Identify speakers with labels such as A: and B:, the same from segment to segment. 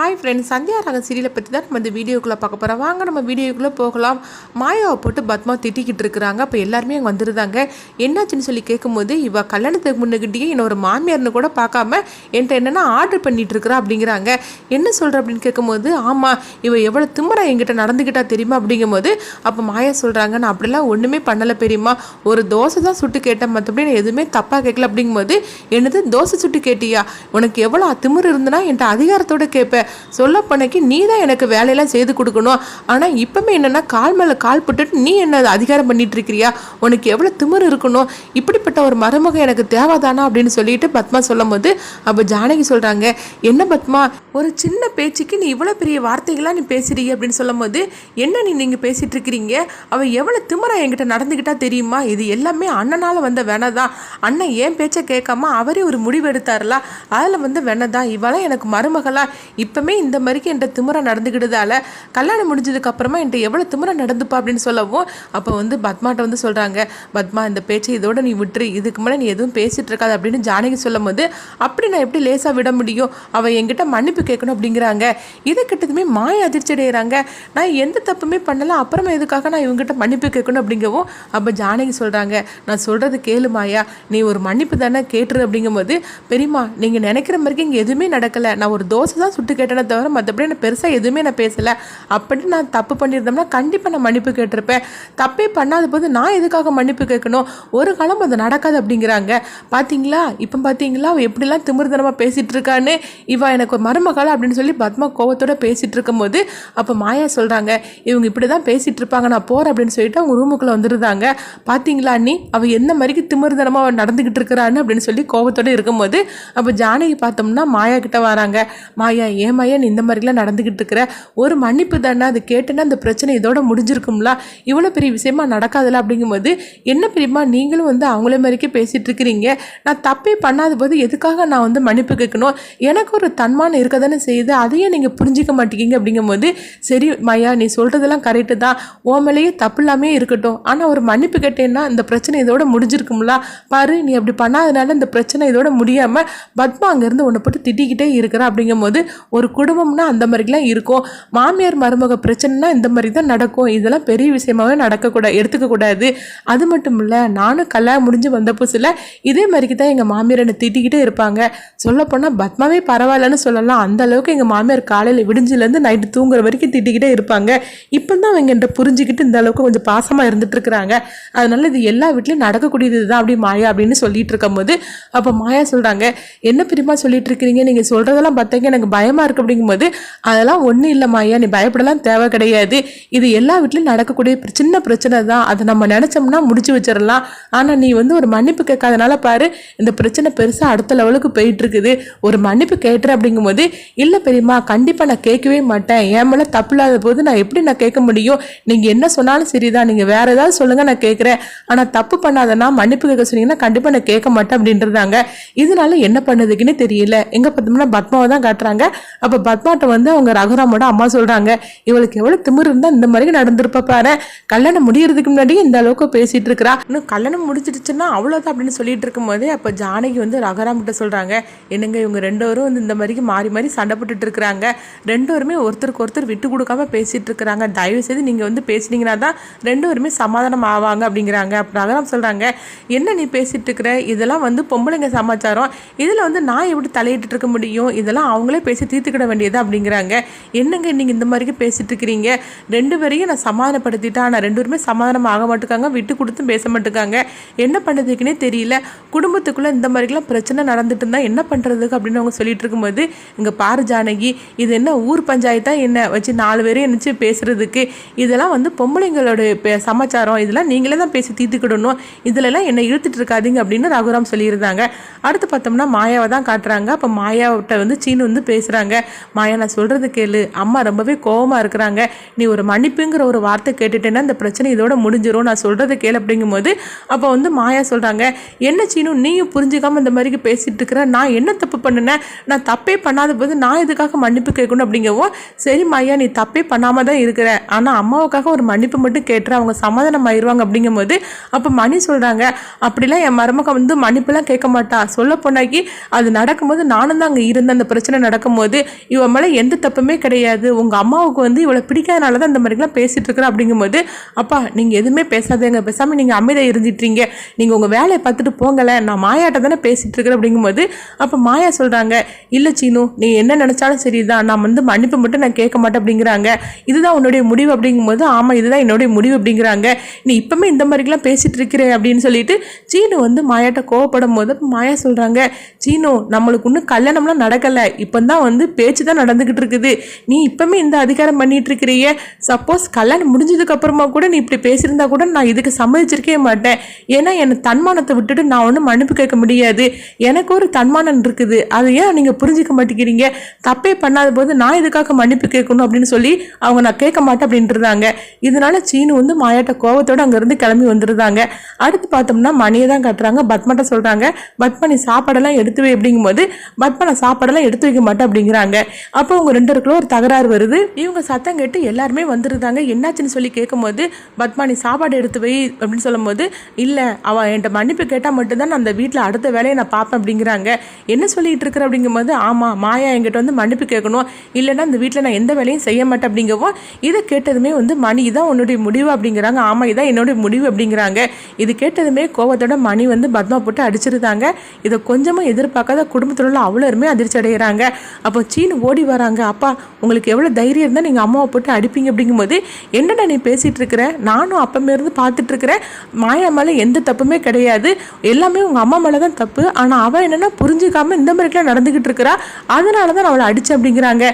A: Hi friends Sandhya ராக சீரியலை பற்றி தான் நம்ம இந்த வீடியோக்குள்ளே பார்க்க போகிறோம் வாங்க நம்ம வீடியோக்குள்ளே போகலாம். மாயாவை போட்டு பத்மா திட்டிக்கிட்டு இருக்கிறாங்க. அப்போ எல்லாருமே அங்கே வந்துருந்தாங்க என்னாச்சுன்னு சொல்லி கேட்கும்போது இவ கல்யாணத்துக்கு முன்னுக்கிட்டே என்ன ஒரு மாமியார்னு கூட பார்க்காம என்கிட்ட என்னென்னா ஆர்டர் பண்ணிட்டு இருக்கிறா அப்படிங்கிறாங்க. என்ன சொல்கிற அப்படின்னு கேட்கும்போது ஆமாம் இவ எவ்வளோ திமிரா எங்கிட்ட நடந்துக்கிட்டா தெரியுமா அப்படிங்கும்போது அப்போ மாயா சொல்கிறாங்க நான் அப்படிலாம் ஒன்றுமே பண்ணலை பெரியமா ஒரு தோசை தான் சுட்டு கேட்டேன். மற்றபடி நான் எதுவுமே தப்பாக கேட்கல அப்படிங்கும்போது என்னது? தோசை சுட்டு கேட்டியா? உனக்கு எவ்வளோ திமிர் இருந்தனா என்கிட்ட அதிகாரத்தோடு கேட்பேன் சொல்ல போனக்கு நீ தான் எனக்கு வேலையெல்லாம் செய்து கொடுக்கணும். ஆனால் இப்பவுமே என்னென்னா கால் மேலே கால் போட்டுட்டு நீ என்ன அதிகாரம் பண்ணிட்டு இருக்கிறியா? உனக்கு எவ்வளோ திமிரு இருக்கணும்? இப்படிப்பட்ட ஒரு மருமகம் எனக்கு தேவைதானா? அப்படின்னு சொல்லிட்டு பத்மா சொல்லும் போது அப்போ ஜானகி சொல்கிறாங்க என்ன பத்மா ஒரு சின்ன பேச்சுக்கு நீ இவ்வளோ பெரிய வார்த்தைகளாக நீ பேசுறீ அப்படின்னு சொல்லும் போது என்ன நீ நீங்கள் பேசிகிட்டு இருக்கிறீங்க? அவள் எவ்வளோ திமிரா என்கிட்ட நடந்துக்கிட்டா தெரியுமா? இது எல்லாமே அண்ணனால் வந்த வேணதான் அண்ணன் ஏன் பேச்சை கேட்காம அவரே ஒரு முடிவு எடுத்தார்ல? அதில் வந்து வேணதான் இவளாம் எனக்கு மருமகளா. இப்போமே இந்த மாதிரிக்கு என்கிட்ட திமுறை நடந்துக்கிட்டதால கல்யாணம் முடிஞ்சதுக்கப்புறமா என்கிட்ட எவ்வளோ திமுறை நடந்துப்பா அப்படின்னு சொல்லவும் அப்போ வந்து பத்மாட்ட வந்து சொல்கிறாங்க பத்மா இந்த பேச்சை இதோட நீ விட்டுரு இதுக்கு மேலே நீ எதுவும் பேசிகிட்டு இருக்காது அப்படின்னு ஜானகி சொல்லும் போது அப்படி நான் எப்படி லேசாக விட முடியும்? அவள் என்கிட்ட மன்னிப்பு கேட்கணும் அப்படிங்கிறாங்க. இதை கிட்டதுமே மாய அதிர்ச்சி அடைகிறாங்க நான் எந்த தப்புமே பண்ணலாம் அப்புறமா எதுக்காக நான் இவங்ககிட்ட மன்னிப்பு கேட்கணும் அப்படிங்கவும் அப்போ ஜானகி சொல்கிறாங்க நான் சொல்கிறது கேளு மாயா நீ ஒரு மன்னிப்பு தானே கேட்டுரு அப்படிங்கும்போது பெரியம்மா நீங்கள் நினைக்கிற மாதிரி இங்கே எதுவுமே நடக்கலை நான் ஒரு தோசை தான் சுட்டு கேட்டேனே தவிர மற்றபடி நான் பெருசாக எதுவுமே நான் பேசலை. அப்படி நான் தப்பு பண்ணியிருந்தோம்னா கண்டிப்பாக நான் மன்னிப்பு கேட்டிருப்பேன். தப்பே பண்ணாத போது நான் எதுக்காக மன்னிப்பு கேட்கணும்? ஒரு காலம் அது நடக்காது அப்படிங்கிறாங்க. பார்த்தீங்களா இப்போ பார்த்தீங்களா அவள் எப்படிலாம் திமிர்தனமாக பேசிகிட்டு இருக்கான்னு இவள் எனக்கு ஒரு மருமகள் அப்படின்னு சொல்லி பத்மா கோவத்தோட பேசிகிட்டு இருக்கும்போது அப்போ மாயா சொல்கிறாங்க இவங்க இப்படி தான் பேசிகிட்டு இருப்பாங்க நான் போகிறேன் அப்படின்னு சொல்லிட்டு அவங்க ரூமுக்குள்ளே வந்துருந்தாங்க பார்த்தீங்களா நீ அவள் என்ன மாதிரிக்கு திமிர்தனமாக அவள் நடந்துக்கிட்டு இருக்கிறான்னு அப்படின்னு சொல்லி கோவத்தோட இருக்கும்போது அப்போ ஜானகி பார்த்தோம்னா மாயா கிட்ட வராங்க. மாயா ஏன் மாயா நீ இந்த மாதிரிலாம் நடந்துக்கிட்டு இருக்கிற ஒரு மன்னிப்பு தானே? அது கேட்டேன்னா அந்த பிரச்சனை இதோட முடிஞ்சிருக்கும்ல? இவ்வளோ பெரிய விஷயமா நடக்காதுல அப்படிங்கும்போது என்ன பெரியம்மா நீங்களும் வந்து அவங்களே மாதிரிக்கே பேசிகிட்டு இருக்கிறீங்க. நான் தப்பே பண்ணாத போது எதுக்காக நான் வந்து மன்னிப்பு கேட்கணும்? எனக்கு ஒரு தன்மானம் இருக்க தானே செய்யுது. அதையே நீங்கள் புரிஞ்சிக்க மாட்டேங்கிங்க அப்படிங்கும்போது சரி மையா நீ சொல்கிறதெல்லாம் கரெக்டு தான். ஓ மேலேயே தப்பு இல்லாமே இருக்கட்டும். ஆனால் ஒரு மன்னிப்பு கேட்டேன்னா இந்த பிரச்சனை இதோட முடிஞ்சிருக்கும்ல? பாரு நீ அப்படி பண்ணாதனால இந்த பிரச்சனை இதோட முடியாமல் பத்மா அங்கேருந்து உன்னை போட்டு திட்டிக்கிட்டே இருக்கிறா அப்படிங்கும்போது ஒரு ஒரு குடும்பம்னா அந்த மாதிரிலாம் இருக்கும். மாமியார் மருமக பிரச்சனைனா இந்த மாதிரி தான் நடக்கும். இதெல்லாம் பெரிய விஷயமாவே நடக்கக்கூடாது எடுத்துக்கக்கூடாது அது மட்டும் இல்லை நானும் கல்யாணம் முடிஞ்சு வந்த புதுசில் இதே மாதிரிக்கு தான் எங்கள் மாமியார் என்னை திட்டிக்கிட்டே இருப்பாங்க. சொல்லப்போனால் பத்மாவே பரவாயில்லன்னு சொல்லலாம். அந்த அளவுக்கு எங்கள் மாமியார் காலையில் விடிஞ்சிலேருந்து நைட்டு தூங்குற வரைக்கும் திட்டிக்கிட்டே இருப்பாங்க. இப்போ தான் அவங்க என்கிட்ட புரிஞ்சுக்கிட்டு இந்த அளவுக்கு கொஞ்சம் பாசமாக இருந்துட்டு இருக்கிறாங்க அதனால இது எல்லா வீட்லையும் நடக்கக்கூடியது தான் அப்படி மாயா அப்படின்னு சொல்லிட்டு இருக்கும்போது அப்போ மாயா சொல்கிறாங்க என்ன பிரியமா சொல்லிட்டு இருக்கிறீங்க? நீங்கள் சொல்கிறதெல்லாம் பார்த்தீங்க எனக்கு பயமாக இருக்கு அப்படிங்கும்போது அதெல்லாம் ஒன்றும் இல்லைம்மா ஐயா நீ பயப்படலாம் தேவை கிடையாது. இது எல்லா வீட்லையும் நடக்கக்கூடிய சின்ன பிரச்சனை தான். அதை நம்ம நினச்சோம்னா முடிச்சு வச்சிடலாம். ஆனால் நீ வந்து ஒரு மன்னிப்பு கேட்காதனால பாரு இந்த பிரச்சனை பெருசாக அடுத்த லெவலுக்கு போயிட்டு இருக்குது ஒரு மன்னிப்பு கேட்டுற அப்படிங்கும்போது இல்லை பெரியம்மா கண்டிப்பாக நான் கேட்கவே மாட்டேன். என் மேலே தப்பு இல்லாத போது நான் எப்படி நான் கேட்க முடியும்? நீங்கள் என்ன சொன்னாலும் சரிதான். நீங்கள் வேற ஏதாவது சொல்லுங்கள் நான் கேட்குறேன். ஆனால் தப்பு பண்ணாதனா மன்னிப்பு கேட்க சொன்னீங்கன்னா கண்டிப்பாக நான் கேட்க மாட்டேன் அப்படின்றதாங்க இதனால என்ன பண்ணுதுக்குன்னு தெரியல. எங்கே பார்த்தோம்னா பத்மாவை தான் காட்டுறாங்க. அப்போ பத்மாட்ட வந்து அவங்க ரகுராமோட அம்மா சொல்கிறாங்க இவளுக்கு எவ்வளோ திமிரு இருந்தால் இந்த மாதிரி நடந்திருப்ப பாரு. கல்யாணம் முடியறதுக்கு முன்னாடி இந்த அளவுக்கு பேசிகிட்டு இருக்கிறா. இன்னும் கல்யாணம் முடிச்சிடுச்சுன்னா அவ்வளோதான் அப்படின்னு சொல்லிட்டு இருக்கும்போதே அப்போ ஜானகி வந்து ரகுராம் கிட்ட சொல்கிறாங்க என்னங்க இவங்க ரெண்டு பேரும் வந்து இந்த மாதிரிக்கு மாறி மாறி சண்டை போட்டுட்டு இருக்கிறாங்க. ரெண்டு பேருமே ஒருத்தருக்கு ஒருத்தர் விட்டு கொடுக்காம பேசிகிட்டு இருக்கிறாங்க. தயவு செய்து நீங்கள் வந்து பேசுனீங்கன்னா தான் ரெண்டு பேருமே சமாதானம் ஆவாங்க அப்படிங்கிறாங்க. அப்போ ரகுராம் சொல்கிறாங்க என்ன நீ பேசிட்டு இருக்கிற? இதெல்லாம் வந்து பொம்பளைங்க சமாச்சாரம். இதில் வந்து நான் எப்படி தலையிட்டு இருக்க முடியும்? இதெல்லாம் அவங்களே பேசி தீர்த்துக்கிட வேண்டியது அப்படிங்கிறாங்க. என்னங்க நீங்கள் இந்த மாதிரிக்கு பேசிட்டு இருக்கிறீங்க? ரெண்டு பேரையும் நான் சமாதானப்படுத்திட்டேன் ஆனால் ரெண்டு பேருமே சமாதானம் ஆக மாட்டுக்காங்க விட்டு கொடுத்தும் பேச மாட்டுக்காங்க. என்ன பண்ணுறதுக்குன்னே தெரியல. குடும்பத்துக்குள்ளே இந்த மாதிரிலாம் பிரச்சனை நடந்துட்டு இருந்தால் என்ன பண்ணுறதுக்கு அப்படின்னு அவங்க சொல்லிட்டு இருக்கும்போது இங்கே பாரு ஜானகி இது என்ன ஊர் பஞ்சாயத்தாக என்ன? வச்சு நாலு பேரையும் என்னச்சு பேசுகிறதுக்கு இதெல்லாம் வந்து பொம்பளைங்களோட சமாச்சாரம். இதெல்லாம் நீங்களே தான் பேசி தீர்த்துக்கிடணும். இதுலலாம் என்னை இழுத்துட்டு இருக்காதீங்க அப்படின்னு ரகுராம் சொல்லியிருந்தாங்க. அடுத்து பார்த்தோம்னா மாயாவை தான் காட்டுறாங்க. அப்போ மாயாவிட்ட வந்து சீனு வந்து பேசுகிறாங்க மாயா நான் சொல்கிறது கேளு. அம்மா ரொம்பவே கோபமாக இருக்கிறாங்க. நீ ஒரு மன்னிப்புங்கிற ஒரு வார்த்தை கேட்டுட்டேன்னா இந்த பிரச்சனை இதோட முடிஞ்சிடும் நான் சொல்கிறது கேளு அப்படிங்கும்போது அப்போ வந்து மாயா சொல்கிறாங்க என்ன சீனும் நீயும் புரிஞ்சுக்காமல் இந்த மாதிரி பேசிகிட்டு இருக்கிற நான் என்ன தப்பு பண்ணினேன் நான் தப்பே பண்ணாத போது நான் இதுக்காக மன்னிப்பு கேட்கணும்? அப்படிங்கவும் சரி மாயா நீ தப்பே பண்ணாமல் தான் இருக்கிற. ஆனால் அம்மாவுக்காக ஒரு மன்னிப்பு மட்டும் கேட்டுற. அவங்க சமாதானம் ஆயிடுவாங்க அப்படிங்கும்போது அப்போ மணி சொல்கிறாங்க அப்படிலாம் என் மருமக வந்து மன்னிப்புலாம் கேட்க மாட்டா. சொல்ல போனாக்கி அது நடக்கும்போது நானும் தான் அங்கே இருந்தேன். அந்த பிரச்சனை நடக்கும்போது இவன் மேலே எந்த தப்புமே கிடையாது. உங்கள் அம்மாவுக்கு வந்து இவளை பிடிக்காதனால தான் இந்த மாதிரிலாம் பேசிகிட்டு இருக்கிறா அப்படிங்கும்போது அப்பா நீங்கள் எதுவுமே பேசாதேங்க. பேசாமல் நீங்கள் அமைதியாக இருந்துட்டீங்க. நீங்கள் உங்கள் வேலையை பார்த்துட்டு போங்களேன். நான் மாயாட்ட தானே பேசிகிட்டு இருக்கிறேன். அப்படிங்கும்போது அப்போ மாயா சொல்கிறாங்க இல்லை சீனு நீ என்ன நினச்சாலும் சரி தான் நான் வந்து மன்னிப்பு மட்டும் நான் கேட்க மாட்டேன். அப்படிங்கிறாங்க. இதுதான் உன்னுடைய முடிவு. அப்படிங்கும்போது ஆமாம் இதுதான் என்னுடைய முடிவு. அப்படிங்கிறாங்க. நீ இப்போமே இந்த மாதிரிலாம் பேசிகிட்டு இருக்கிறேன். அப்படின்னு சொல்லிட்டு சீனு வந்து மாயாட்ட கோவப்படும் போது மாயா சொல்கிறாங்க சீனு நம்மளுக்கு இன்னும் கல்யாணம்லாம் நடக்கலை. இப்போ தான் வந்து பேச்சு தான் நடந்துக்கிட்டு இருக்குது நீ இப்போமே இந்த அதிகாரம் பண்ணிட்டு இருக்கிறிய சப்போஸ் கல்யாணம் முடிஞ்சதுக்கு அப்புறமா கூட நீ இப்படி பேசியிருந்தா கூட நான் இதுக்கு சம்மதிச்சிருக்கவே மாட்டேன். ஏன்னா என்னை தன்மானத்தை விட்டுட்டு நான் ஒன்றும் மன்னிப்பு கேட்க முடியாது. எனக்கு ஒரு தன்மானம் இருக்குது. அதை ஏன் நீங்கள் புரிஞ்சிக்க மாட்டேங்கிறீங்க? தப்பே பண்ணாத போது நான் இதுக்காக மன்னிப்பு கேட்கணும் அப்படின்னு சொல்லி அவங்க நான் கேட்க மாட்டேன் அப்படின்ட்டுருந்தாங்க. இதனால சீனு வந்து மாயாட்ட கோவத்தோடு அங்கேருந்து கிளம்பி வந்துருந்தாங்க. அடுத்து பார்த்தோம்னா மணியை தான் கட்டுறாங்க. பத்மட்ட சொல்கிறாங்க பத்மனை சாப்பாடெல்லாம் எடுத்து வை அப்படிங்கும்போது பத்மனை சாப்பாடெல்லாம் எடுத்து வைக்க மாட்டேன் அப்படிங்கிறாங்க. அப்போ அவங்க ரெண்டு பேருக்குள்ள ஒரு தகராறு வருது. இவங்க சத்தம் கேட்டு எல்லாருமே வந்துருந்தாங்க. என்னாச்சுன்னு சொல்லி கேட்கும்போது பத்மானி சாப்பாடு எடுத்து வை அப்படின்னு சொல்லும்போது இல்லை அவள் என்கிட்ட மன்னிப்பு கேட்டால் மட்டும்தான் நான் அந்த வீட்டில் அடுத்த வேலையை நான் பார்ப்பேன் அப்படிங்கிறாங்க. என்ன சொல்லிட்டு இருக்கிற அப்படிங்கும்போது ஆமாம் மாயா என்கிட்ட வந்து மன்னிப்பு கேட்கணும். இல்லைன்னா அந்த வீட்டில் நான் எந்த வேலையும் செய்ய மாட்டேன் அப்படிங்கவும் இதை கேட்டதுமே வந்து மணி இதான் உன்னுடைய முடிவு அப்படிங்கிறாங்க. ஆமாம் இதான் என்னுடைய முடிவு அப்படிங்கிறாங்க. இது கேட்டதுமே கோவத்தோட மணி வந்து பத்மா போட்டு அடிச்சிருந்தாங்க. இதை கொஞ்சமாக எதிர்பார்க்காத குடும்பத்தில் உள்ள அவ்வளோருமே அதிர்ச்சி அடைகிறாங்க அப்போ சீனு ஓடி வராங்க. அப்பா உங்களுக்கு எவ்வளோ தைரியம் இருந்தால் நீங்கள் அம்மாவை போட்டு அடிப்பீங்க அப்படிங்கும்போது என்னடா நீ பேசிகிட்டு இருக்கிற? நானும் அப்பமே இருந்து மாயா மேலே எந்த தப்புமே கிடையாது. எல்லாமே உங்கள் அம்மா மேலே தான் தப்பு. ஆனால் அவள் என்னென்னா புரிஞ்சுக்காம இந்த மாதிரிலாம் நடந்துக்கிட்டு இருக்கிறா. அதனால தான் நான் அவளை அடித்தேன் அப்படிங்கிறாங்க.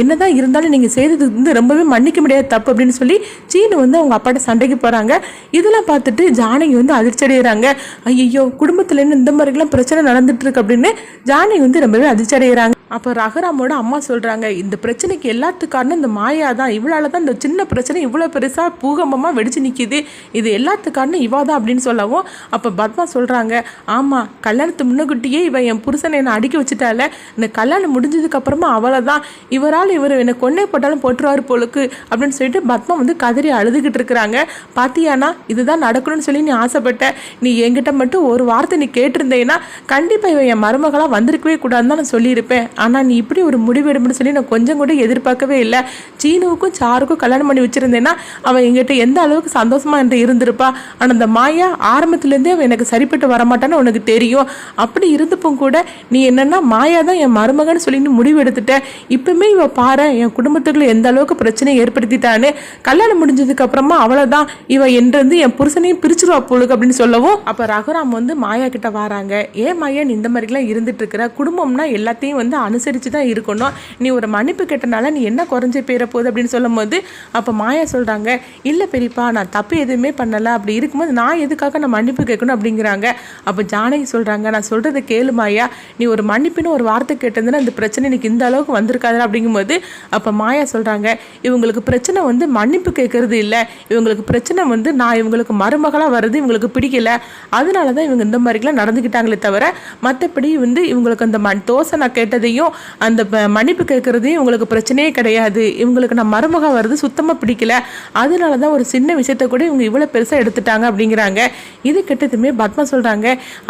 A: என்னதான் இருந்தாலும் நீங்கள் செய்தது வந்து ரொம்பவே மன்னிக்க முடியாத தப்பு அப்படின்னு சொல்லி சீனு வந்து அவங்க அப்பாட்ட சண்டைக்கு போகிறாங்க இதெல்லாம் பார்த்துட்டு ஜானகி வந்து அதிர்ச்சி அடைகிறாங்க ஐயோ குடும்பத்துலேருந்து இந்த மாதிரிலாம் பிரச்சனை நடந்துட்டு இருக்கு அப்படின்னு ஜானகி வந்து ரொம்பவே அதிர்ச்சி அடைகிறாங்க அப்போ ரகுராமோட அம்மா சொல்கிறாங்க இந்த பிரச்சனைக்கு எல்லாத்துக்கு காரணம் இந்த மாயா தான் இவளால் தான் இந்த சின்ன பிரச்சனை இவ்வளோ பெருசாக பூகம்பமாக வெடிச்சு நிற்கிது இது எல்லாத்துக்கு காரணம் இவா தான் அப்படின்னு சொல்லவும் அப்போ பத்மா சொல்கிறாங்க ஆமாம் கல்யாணத்து முன்னகுட்டியே இவன் என் புருஷனை என்னை அடிக்க வச்சுட்டால இந்த கல்யாணம் முடிஞ்சதுக்கப்புறமா அவளை தான் இவரால் இவர் என்னை கொன்னே போட்டாலும் போட்டுருவார் போலுக்கு அப்படின்னு சொல்லிட்டு பத்மா வந்து கதறி அழுதுகிட்டு இருக்கிறாங்க. பாத்தியானா இதுதான் நடக்கணும்னு சொல்லி நீ ஆசைப்பட்ட. நீ என்கிட்ட மட்டும் ஒரு வார்த்தை நீ கேட்டிருந்தேன்னா கண்டிப்பாக இவன் என் மருமகளாக வந்திருக்கவே கூடாதுன்னு தான் நான் சொல்லியிருப்பேன். ஆனால் நீ இப்படி ஒரு முடிவு எடுப்பேன்னு சொல்லி நான் கொஞ்சம் கூட எதிர்பார்க்கவே இல்லை. சீனுவுக்கும் சாருக்கும் கல்யாணம் பண்ணி வச்சிருந்தேன்னா அவன் எங்கிட்ட எந்த அளவுக்கு சந்தோஷமா என்று இருந்திருப்பா. ஆனால் அந்த மாயா ஆரம்பத்துலேருந்தே அவன் எனக்கு சரிப்பட்டு வரமாட்டான்னு உனக்கு தெரியும். அப்படி இருந்தப்போ கூட நீ என்னென்னா மாயா தான் என் மருமகன்னு சொல்லிட்டு முடிவு எடுத்துட்டேன் இப்பவுமே இவ பாரு என் குடும்பத்துக்குள்ள எந்த அளவுக்கு பிரச்சனை ஏற்படுத்திட்டான்னு. கல்யாணம் முடிஞ்சதுக்கு அப்புறமா அவ்வளோதான் இவ என்றிருந்து என் புருஷனையும் பிரிச்சிருவா போலுக்கு அப்படின்னு சொல்லவும் அப்போ ரகுராம் வந்து மாயா கிட்ட வராங்க. ஏன் மாயா நீ இந்த மாதிரிலாம் இருந்துட்டு இருக்கிற? குடும்பம்னா எல்லாத்தையும் வந்து அனுசரித்து தான் இருக்கணும். நீ ஒரு மன்னிப்பு கேட்டனால நீ என்ன குறைஞ்சி போயிட போகுது அப்படின்னு சொல்லும்போது அப்போ மாயா சொல்கிறாங்க இல்லை பெரியப்பா நான் தப்பு எதுவுமே பண்ணலை. அப்படி இருக்கும்போது நான் எதுக்காக நான் மன்னிப்பு கேட்கணும்? அப்படிங்கிறாங்க. அப்போ ஜானகி சொல்கிறாங்க நான் சொல்கிறத கேளு மாயா. நீ ஒரு மன்னிப்புன்னு ஒரு வார்த்தை கேட்டதுன்னா அந்த பிரச்சனை இன்னைக்கு இந்த அளவுக்கு வந்திருக்காதுல அப்படிங்கும்போது அப்போ மாயா சொல்கிறாங்க இவங்களுக்கு பிரச்சனை வந்து மன்னிப்பு கேட்கறது இல்லை. இவங்களுக்கு பிரச்சனை வந்து நான் இவங்களுக்கு மருமகளாக வர்றது இவங்களுக்கு பிடிக்கல. அதனால தான் இவங்க இந்த மாதிரிலாம் நடந்துக்கிட்டாங்களே தவிர மற்றபடி வந்து இவங்களுக்கு அந்த மண் தோசை நான் கேட்டதையும் அந்த மன்னிப்பு கேட்குறதையும் இவங்களுக்கு பிரச்சனையே கிடையாது. இவங்களுக்கு நான் மருமகம் வர்றது சுத்தமாக பிடிக்கல. அதனால தான் ஒரு சின்ன விஷயத்த கூட இவங்க இவ்வளோ பெருசாக எடுத்துட்டாங்க அப்படிங்கிறாங்க. இது கெட்டதுமே பத்மா சொல்கிறாங்க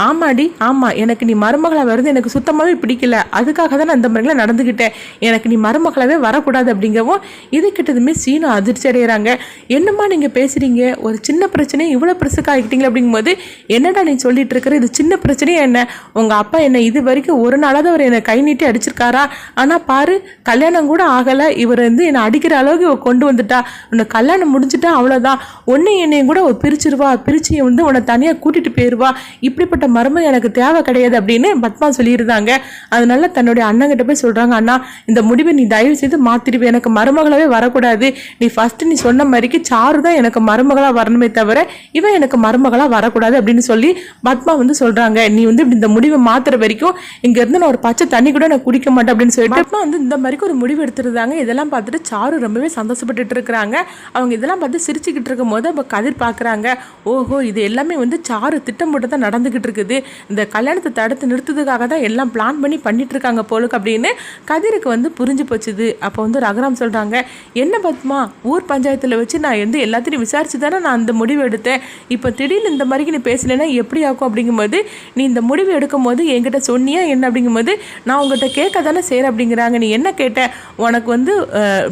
A: ஆமாடி ஆமாம் எனக்கு நீ மருமகளாக வருது எனக்கு சுத்தமாகவே பிடிக்கல. அதுக்காக தான் நான் இந்த மாதிரிலாம் நடந்துக்கிட்டேன் எனக்கு நீ மருமகளாகவே வரக்கூடாது அப்படிங்கவும் இது கிட்டதுமே சீனம் அதிர்ச்சி அடைகிறாங்க என்னம்மா நீங்கள் பேசுகிறீங்க ஒரு சின்ன பிரச்சனை இவ்வளோ பெருசுக்கு ஆகிட்டீங்களே அப்படிங்கும்போது என்னடா நீ சொல்லிட்டு இருக்கிற? இது சின்ன பிரச்சனையே என்ன? உங்கள் அப்பா என்னை இது வரைக்கும் ஒரு நாளாவது அவர் என்னை கை நீட்டி அடிச்சிருக்காரா ஆனால் பாரு கல்யாணம் கூட ஆகலை. இவர் வந்து என்னை அடிக்கிற அளவுக்கு இவ கொண்டு வந்துட்டா. உன்னை கல்யாணம் முடிஞ்சுட்டா அவ்வளோதான் ஒன்று என்னையும் கூட அவ பிரிச்சிருவா. பிரிச்சு வந்து உன்னை தனியாக கூட்டிட்டு போயிடுவா இப்படிப்பட்ட மர்மம் எனக்கு தேவை கிடையாது அப்படின்னு பத்மா சொல்லியிருந்தாங்க. அதனால தன்னுடைய அண்ணங்கிட்ட போய் சொல்கிறாங்க அண்ணா இந்த முடிவை நீ தயவு செய்து மாத்திடுவே எனக்கு மருமகளாகவே வரக்கூடாது. நீ ஃபஸ்ட்டு நீ சொன்ன மாதிரிக்கு சாரு தான் எனக்கு மருமகளாக வரணுமே தவிர இவன் எனக்கு மருமகளாக வரக்கூடாது அப்படின்னு சொல்லி பத்மா வந்து சொல்கிறாங்க நீ வந்து இப்படி இந்த முடிவை மாத்துற வரைக்கும் இங்கேருந்து நான் ஒரு பச்சை தண்ணி கூட நான் குடிக்க மாட்டேன் அப்படின்னு சொல்லிட்டு பத்மா வந்து இந்த மாதிரிக்கு ஒரு முடிவு எடுத்துருந்தாங்க. இதெல்லாம் பார்த்துட்டு சாரு ரொம்பவே சந்தோஷப்பட்டுட்டு இருக்கிறாங்க அவங்க இதெல்லாம் பார்த்து சிரிச்சுக்கிட்டு இருக்கும் போது அப்போ கதிர் பார்க்குறாங்க. ஓஹோ இது எல்லாமே வந்து சாரு திட்டம் போட்டு தான் நடந்துக்கிட்டு இருக்குது இந்த கல்யாணத்தை தடுத்து நிறுத்துறதுக்காக தான் எல்லாம் பிளான் பண்ணி பண்ணிட்டு இருக்காங்க போலுக்கு அப்படின்னு கதிருக்கு வந்து புரிஞ்சு போச்சுது. அப்போ வந்து ரகுராம் சொல்கிறாங்க என்ன பத்மா ஊர் பஞ்சாயத்தில் வச்சு நான் வந்து எல்லாத்தையும் விசாரிச்சு தானே நான் அந்த முடிவு எடுத்தேன். இப்போ திடீர்னு இந்த மாதிரிக்கு நீ பேசலைன்னா எப்படி ஆகும் அப்படிங்கும்போது நீ இந்த முடிவு எடுக்கும் போது என்கிட்ட சொன்னியா என்ன? அப்படிங்கும்போது நான் உங்ககிட்ட கேட்க தானே செய்கிற அப்படிங்கிறாங்க. நீ என்ன கேட்ட? உனக்கு வந்து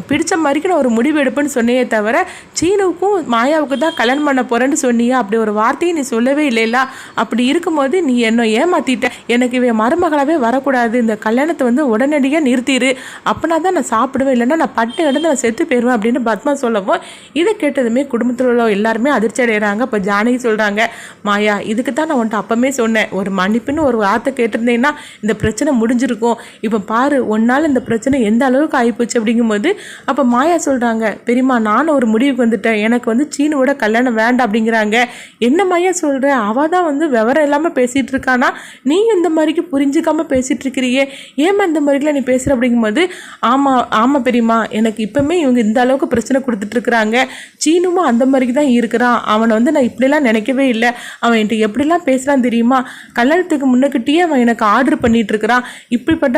A: பிடிச்ச மாதிரிக்கு நான் ஒரு முடிவு எடுப்பேன்னு சொன்னையே தவிர சீனுவுக்கும் மாயாவுக்கு தான் கல்யாணம் பண்ண போகிறேன்னு சொன்னியா? அப்படி ஒரு வார்த்தையை நீ சொல்லவே இல்லைல்ல அப்படி இருக்கும்போது நீ என்ன ஏமாத்திட்ட. எனக்கு இவன் மருமகளாகவே வரக்கூடாது. இந்த கல்யாணத்தை வந்து உடனடியாக நிறுத்திடு அப்படின்னா தான் நான் சாப்பிடுவேன். இல்லைன்னா நான் பட்டு இடந்து நான் செத்து போயிடுவேன் அப்படின்னு பத்மா சொல்லவும் இதை கேட்டதுமே குடும்பத்தில் உள்ள எல்லாருமே அதிர்ச்சி அடைகிறாங்க இப்போ ஜானகி சொல்கிறாங்க மாயா இதுக்கு தான் நான் உன்ட்ட அப்பமே சொன்னேன். ஒரு மன்னிப்புன்னு ஒரு வார்த்தை கேட்டிருந்தேன்னா இந்த பிரச்சனை முடிஞ்சிருக்கும். இப்போ பாரு ஒன்னால் இந்த பிரச்சனை எந்த அளவுக்கு ஆகிப்போச்சு அப்படிங்கும்போது அப்போ மாயா சொல்கிறாங்க பெரியம்மா நானும் ஒரு முடிவுக்கு வந்துட்டேன். எனக்கு வந்து சீனுவோட கல்யாணம் வேண்டாம் அப்படிங்கிறாங்க. என்ன மாயா சொல்கிற அவள் தான் வந்து விவரம் இல்லாமல் பேசிகிட்டு இருக்கானா? நீ இந்த மாதிரிக்கு புரிஞ்சுக்காம பேசிகிட்டு இருக்கிறியே. ஏமா இந்த மாதிரிலாம் நீ பேசுகிற அப்படிங்கும்போது ஆமாம் ஆமாம் பெரியம்மா எனக்கு இப்போமே இவங்க இந்த அளவுக்கு பிரச்சனை கொடுத்துட்ருக்குறாங்க சீனுமும் அந்த மாதிரிக்கு தான் இருக்கிறான். அவனை வந்து நான் இப்படிலாம் நினைக்கவே இல்லை. அவன் என்கிட்ட எப்படிலாம் பேசுகிறான் தெரியுமா? கல்யாணத்துக்கு முன்னக்கிட்டேயே அவன் எனக்கு ஆர்டர் பண்ணிகிட்டு இருக்கிறான்.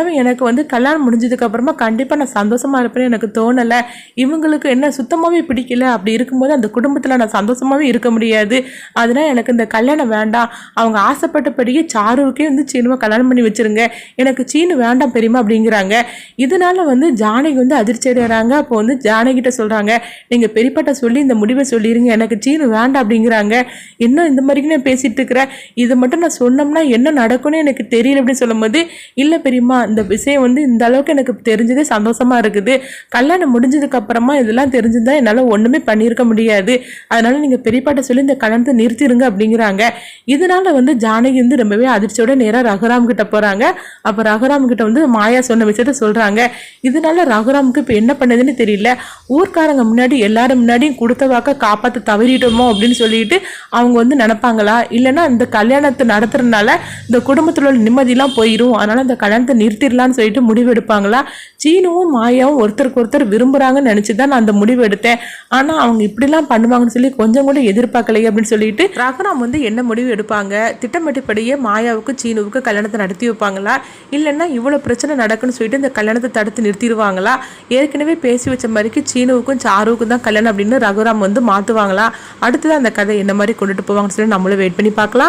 A: இப்படிப்பட்டவன் எனக்கு வந்து கல்யாணம் முடிஞ்சதுக்கு அப்புறமா கண்டிப்பாக நான் சந்தோஷமாக இருப்பேன்னு எனக்கு தோணலை. இவங்களுக்கு என்ன சுத்தமாகவே பிடிக்கல. அப்படி இருக்கும்போது அந்த குடும்பத்தில் நான் சந்தோஷமாகவே இருக்க முடியாது. அதனால் எனக்கு இந்த கல்யாணம் வேண்டாம். அவங்க ஆசைப்பட்டபடியே சாருவுக்கே வந்து சீனுவை கல்யாணம் பண்ணி வச்சிருங்க. எனக்கு சீனு வேண்டாம் பெரியமா அப்படிங்கிறாங்க. இதனால வந்து ஜானகி வந்து அதிர்ச்சி அடைகிறாங்க அப்போ வந்து ஜானகிட்ட சொல்கிறாங்க நீங்கள் பெரியப்பாட்ட சொல்லி இந்த முடிவை சொல்லிடுங்க எனக்கு சீனு வேண்டாம் அப்படிங்கிறாங்க. என்ன இந்த மாதிரிக்கு நான் பேசிகிட்டு இருக்கிறேன்? இதை மட்டும் நான் சொன்னோம்னா என்ன நடக்கும்னு எனக்கு தெரியல அப்படின்னு சொல்லும்போது இல்லை பெரியம்மா அந்த விஷயம் வந்து இந்த அளவுக்கு எனக்கு தெரிஞ்சதே சந்தோஷமா இருக்குது. கல்யாணம் முடிஞ்சதுக்கு அப்புறமா இதெல்லாம் தெரிஞ்சிருந்தால் என்னால் ஒன்றுமே பண்ணியிருக்க முடியாது. அதனால் நீங்கள் பெரியப்பாட்ட சொல்லி இந்த கல்யாணத்தை நிறுத்திடுங்க அப்படிங்கிறாங்க. இதனால வந்து ஜானகி வந்து ரொம்பவே அதிர்ச்சியோட நேராக ரகுராம் கிட்ட போகிறாங்க அப்போ ரகுராம் கிட்ட வந்து மாயா சொன்ன விஷயத்த சொல்கிறாங்க இதனால ரகுராமுக்கு இப்போ என்ன பண்ணதுன்னு தெரியல. ஊர்க்காரங்க முன்னாடி எல்லாரும் முன்னாடியும் கொடுத்த வாக்க காப்பாற்ற தவறிட்டோமோ அப்படின்னு சொல்லிட்டு அவங்க வந்து நினைப்பாங்களா? இல்லைன்னா இந்த கல்யாணத்தை நடத்துறதுனால இந்த குடும்பத்தில் உள்ள நிம்மதியெல்லாம் போயிடும் அதனால் இந்த கல்யாணத்தை நிறுத்திடலாம்னு சொல்லிட்டு முடிவு எடுப்பாங்களா சீனுவும் மாயாவும் ஒருத்தருக்கு ஒருத்தர் விரும்புகிறாங்கன்னு நினச்சி தான் நான் அந்த முடிவு எடுத்தேன் ஆனால் அவங்க இப்படிலாம் பண்ணுவாங்கன்னு சொல்லி கொஞ்சம் கூட எதிர்பார்க்கலையே அப்படின்னு சொல்லிட்டு ரகுராம் வந்து என்ன முடிவு எடுப்பாங்க? திட்டமிட்டபடியே மாயாவுக்கு சீனுவுக்கு கல்யாணத்தை நடத்தி வைப்பாங்களா? இல்லைன்னா இவ்வளோ பிரச்சனை நடக்குன்னு சொல்லிட்டு இந்த கல்யாணத்தை தடுத்து நிறுத்திடுவாங்களா? ஏற்கனவே பேசி வச்ச மாதிரிக்கு சீனுவுக்கும் சாருவுக்கும் தான் கல்யாணம் அப்படின்னு ரகுராம் வந்து மாற்றுவாங்களா அடுத்ததான் அந்த கதை என்ன மாதிரி கொண்டுட்டு போவாங்கன்னு சொல்லி நம்மளும் வெயிட் பண்ணி பார்க்கலாம்.